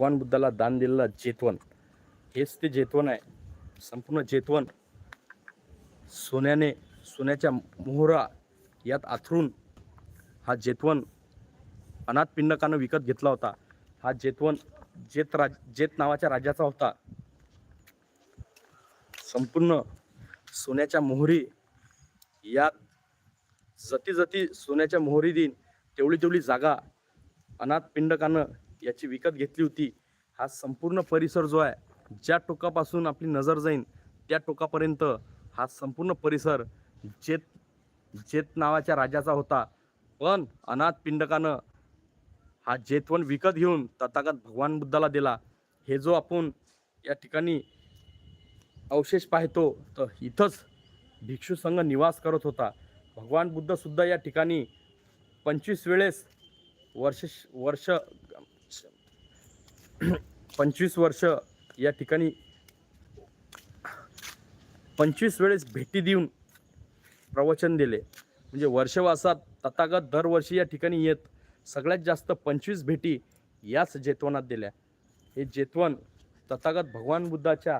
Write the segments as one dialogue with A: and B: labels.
A: भगवान बुद्धाला दान दिलेलं जेतवन. हेच ते जेतवन आहे. संपूर्ण जेतवन सोन्याने सोन्याच्या मोहरा यात आथरून हा जेतवन अनाथ पिंडकानं विकत घेतला होता. हा जेतवन जेत राज जेत नावाच्या राजाचा होता. संपूर्ण सोन्याच्या मोहरी यात जती जती सोन्याच्या मोहरी देईन तेवढी तेवढी जागा अनाथ पिंडकानं याची विकत घेतली होती. हा संपूर्ण परिसर जो आहे ज्या टोकापासून आपली नजर जाईन त्या टोकापर्यंत हा संपूर्ण परिसर जेत जेत नावाच्या राजाचा होता. पण अनाथ पिंडकानं हा जेतवन विकत घेऊन तथागत भगवान बुद्धाला दिला. हे जो आपण या ठिकाणी अवशेष पाहतो तर इथंच भिक्षू संघ निवास करत होता. भगवान बुद्ध सुद्धा या ठिकाणी पंचवीस वेळेस वर्ष वर्ष पंचवीस वर्ष या ठिकाणी पंचवीस वेळेस भेटी देऊन प्रवचन दिले. म्हणजे वर्षवासात तथागत दरवर्षी या ठिकाणी येत सगळ्यात जास्त पंचवीस भेटी याच जेतवनात दिल्या. हे जेतवन तथागत भगवान बुद्धाच्या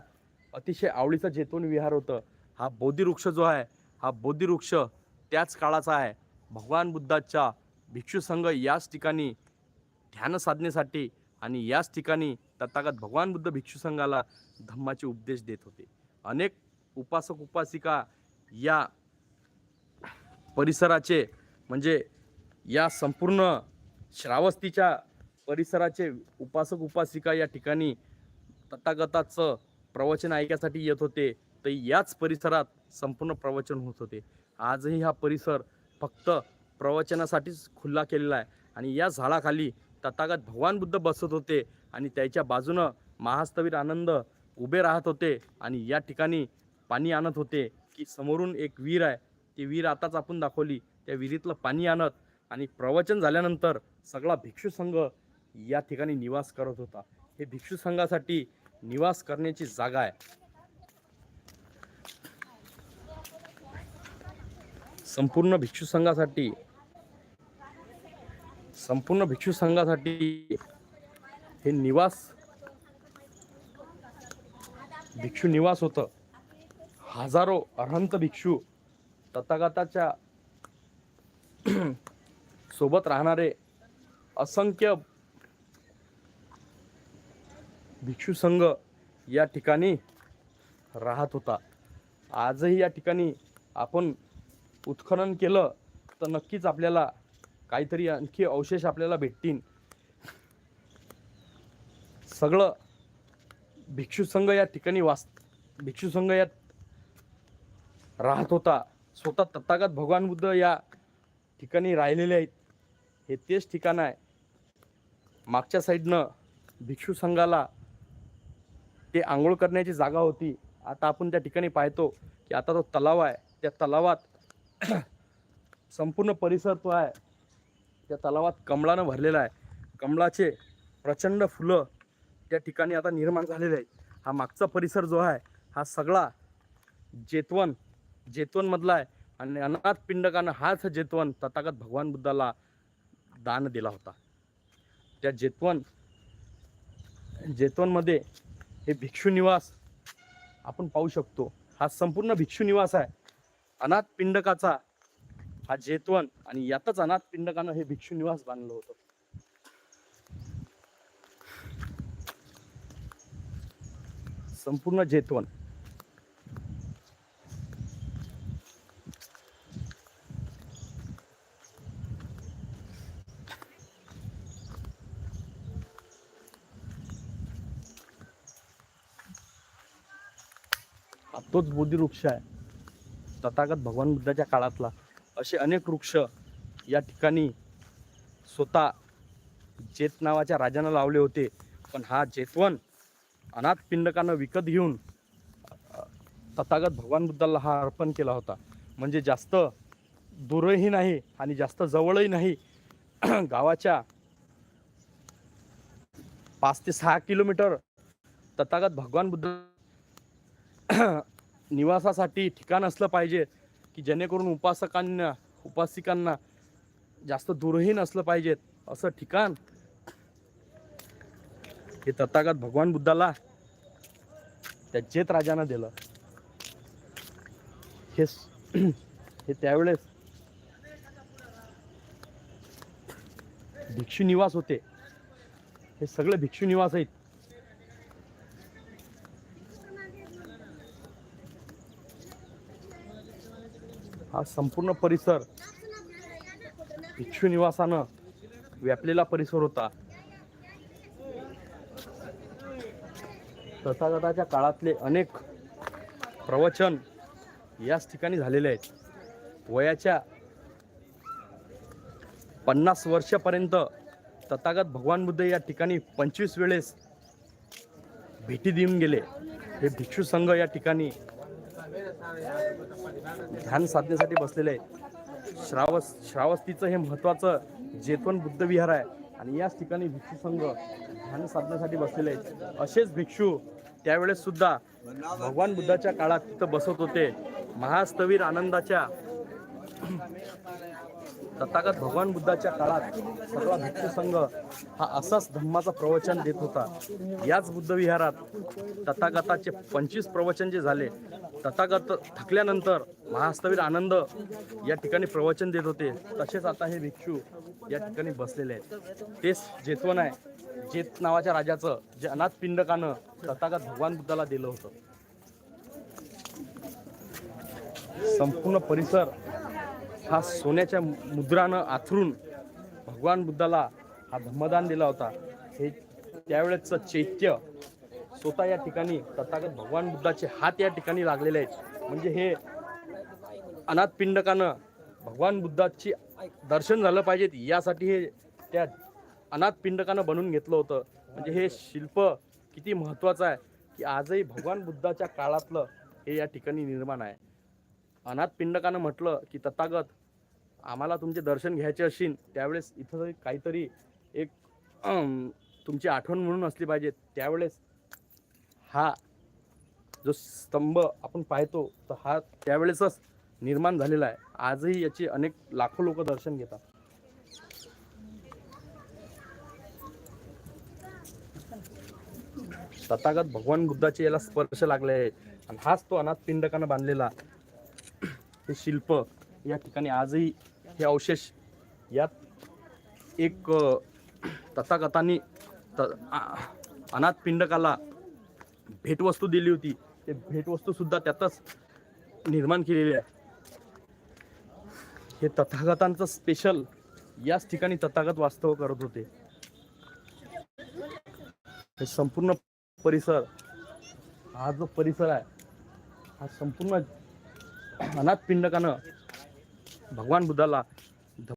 A: अतिशय आवडीचं जेतवन विहार होतं. हा बोधिवृक्ष जो आहे हा बोधिवृक्ष त्याच काळाचा आहे. भगवान बुद्धाच्या भिक्षू संघ याच ठिकाणी ध्यान साधनेसाठी आणि याच ठिकाणी तथागत भगवान बुद्ध भिक्षू संघाला धम्माचे उपदेश देत होते. अनेक उपासक उपासिका या परिसराचे म्हणजे या संपूर्ण श्रावस्तीच्या परिसराचे उपासक उपासिका या ठिकाणी तथागताचं प्रवचन ऐकण्यासाठी येत होते तर याच परिसरात संपूर्ण प्रवचन होत होते. आजही हा परिसर फक्त प्रवचनासाठीच खुल्ला केलेला आहे. आणि या झाडाखाली तथागत भगवान बुद्ध बसत होते आणि त्याच्या बाजूनं महास्तवीर आनंद उभे राहत होते आणि या ठिकाणी पाणी आणत होते की समोरून एक विहीर आहे. ती विहीर आताच आपण दाखवली. त्या विहिरीतलं पाणी आणत आणि प्रवचन झाल्यानंतर सगळा भिक्षू संघ या ठिकाणी निवास करत होता. हे भिक्षू संघासाठी निवास करण्याची जागा आहे. संपूर्ण भिक्षू संघासाठी संपूर्ण भिक्षू संघासाठी हे निवास भिक्षू निवास होतं. हजारो अरहंत भिक्षू तथागताच्या सोबत राहणारे असंख्य भिक्षू संघ या ठिकाणी राहत होता. आजही या ठिकाणी आपण उत्खनन केलं तर नक्कीच आपल्याला काहीतरी आणखी अवशेष आपल्याला भेटतील. सगळं भिक्षू संघ या ठिकाणी वास भिक्षू संघ यात राहत होता. स्वतः तथागत भगवान बुद्ध या ठिकाणी राहिलेले आहेत. हे तेच ठिकाण आहे. मागच्या साईडनं भिक्षू संघाला ते आंघोळ करण्याची जागा होती. आता आपण त्या ठिकाणी पाहतो की आता तो तलाव आहे. त्या तलावात संपूर्ण परिसर तो आहे. त्या तलावात कमळानं भरलेला आहे. कमळाचे प्रचंड फुलं त्या ठिकाणी आता निर्माण झालेले आहेत. हा मागचा परिसर जो आहे हा सगळा जेतवन जेतवनमधला आहे. आणि अनाथ पिंडकानं हाच जेतवन तथागत भगवान बुद्धाला दान दिला होता. त्या जेतवन जेतवनमध्ये हे भिक्षुनिवास आपण पाहू शकतो. हा संपूर्ण भिक्षुनिवास आहे. अनाथ पिंडकाचा हा जेतवन आणि यातच अनाथ पिंडकानं हे भिक्षू निवास बांधलं होतं. संपूर्ण जेतवन. हा तोच बोधिवृक्ष आहे. तथागत भगवान बुद्धाच्या काळातला असे अनेक वृक्ष या ठिकाणी स्वतः जेत नावाच्या राजानं लावले होते. पण हा जेतवन अनाथ पिंडकानं विकत घेऊन तथागत भगवान बुद्धाला हा अर्पण केला होता. म्हणजे जास्त दूरही नाही आणि जास्त जवळही नाही. गावाच्या पाच ते सहा किलोमीटर तथागत भगवान बुद्ध निवासासाठी ठिकाण असलं पाहिजे. की जेणेकरून उपासकांना उपासिकांना जास्त दूरही नसलं पाहिजेत असं ठिकाण. हे तथागत भगवान बुद्धाला त्या जेत राजानं दिलं. हे हे त्यावेळेस भिक्षू निवास होते. हे सगळे भिक्षू निवास आहेत. हा संपूर्ण परिसर भिक्षू निवासानं व्यापलेला परिसर होता. तथागताच्या काळातले अनेक प्रवचन याच ठिकाणी झालेले आहेत. वयाच्या पन्नास वर्षापर्यंत तथागत भगवान बुद्ध या ठिकाणी पंचवीस वेळेस भेटी देऊन गेले. हे भिक्षू संघ या ठिकाणी ध्यान साधनेसाठी बसलेले श्रावस श्रावस्तीचं हे महत्वाचं जेतवन बुद्ध विहार आहे. आणि याच ठिकाणी भिक्षू संघ ध्यान साधण्यासाठी बसलेले आहेत. असेच भिक्षू त्यावेळेस सुद्धा भगवान बुद्धाच्या काळात तिथं बसत होते. महास्तवीर आनंदाच्या तथागत भगवान बुद्धाच्या काळात सगळा भिक्षू संघ हा असाच धम्माचा प्रवचन देत होता. याच बुद्ध विहारात तथागताचे पंचवीस प्रवचन जे झाले तथागत थकल्यानंतर महास्तवीर आनंद या ठिकाणी प्रवचन देत होते. तसेच आता हे भिक्षू या ठिकाणी बसलेले आहेत. तेच जेतवन आहे. जेत नावाच्या राजाचं जे अनाथ पिंडकानं तथागत भगवान बुद्धाला दिलं होतं. संपूर्ण परिसर हा सोन्याच्या मुद्रानं आथरून भगवान बुद्धाला हा धम्मदान दिला होता. हे त्यावेळेचं चैत्य स्वतः या ठिकाणी तथागत भगवान बुद्धाचे हात या ठिकाणी लागलेले आहेत. म्हणजे हे अनाथ पिंडकानं भगवान बुद्धाची दर्शन झालं पाहिजेत यासाठी हे त्या अनाथ पिंडकानं बनवून घेतलं होतं. म्हणजे हे शिल्प किती महत्त्वाचं आहे की आजही भगवान बुद्धाच्या काळातलं हे या ठिकाणी निर्माण आहे. अनाथ पिंडकानं म्हटलं की तथागत आम्हाला तुमचे दर्शन घ्यायचे असेल त्यावेळेस इथं काहीतरी एक तुमची आठवण म्हणून असली पाहिजे. त्यावेळेस हा जो स्तंभ आपण पाहतो तर हा त्यावेळेसच निर्माण झालेला आहे. आजही याचे अनेक लाखो लोक दर्शन घेतात. तथागत भगवान बुद्धाचे याला स्पर्श लागले आहे. आणि हाच तो अनाथ पिंडकानं बांधलेला हे शिल्प या ठिकाणी आजही हे अवशेष यात एक अ, त अनाथ पिंडकाला भेटवस्तू दिली होती. ते भेटवस्तूसुद्धा त्यातच निर्माण केलेली आहे. हे तथागतांचं स्पेशल याच ठिकाणी तथागत वास्तव करत होते. हे संपूर्ण परिसर हा जो परिसर आहे हा संपूर्ण अनाथ पिंडकानं भगवान बुद्धाला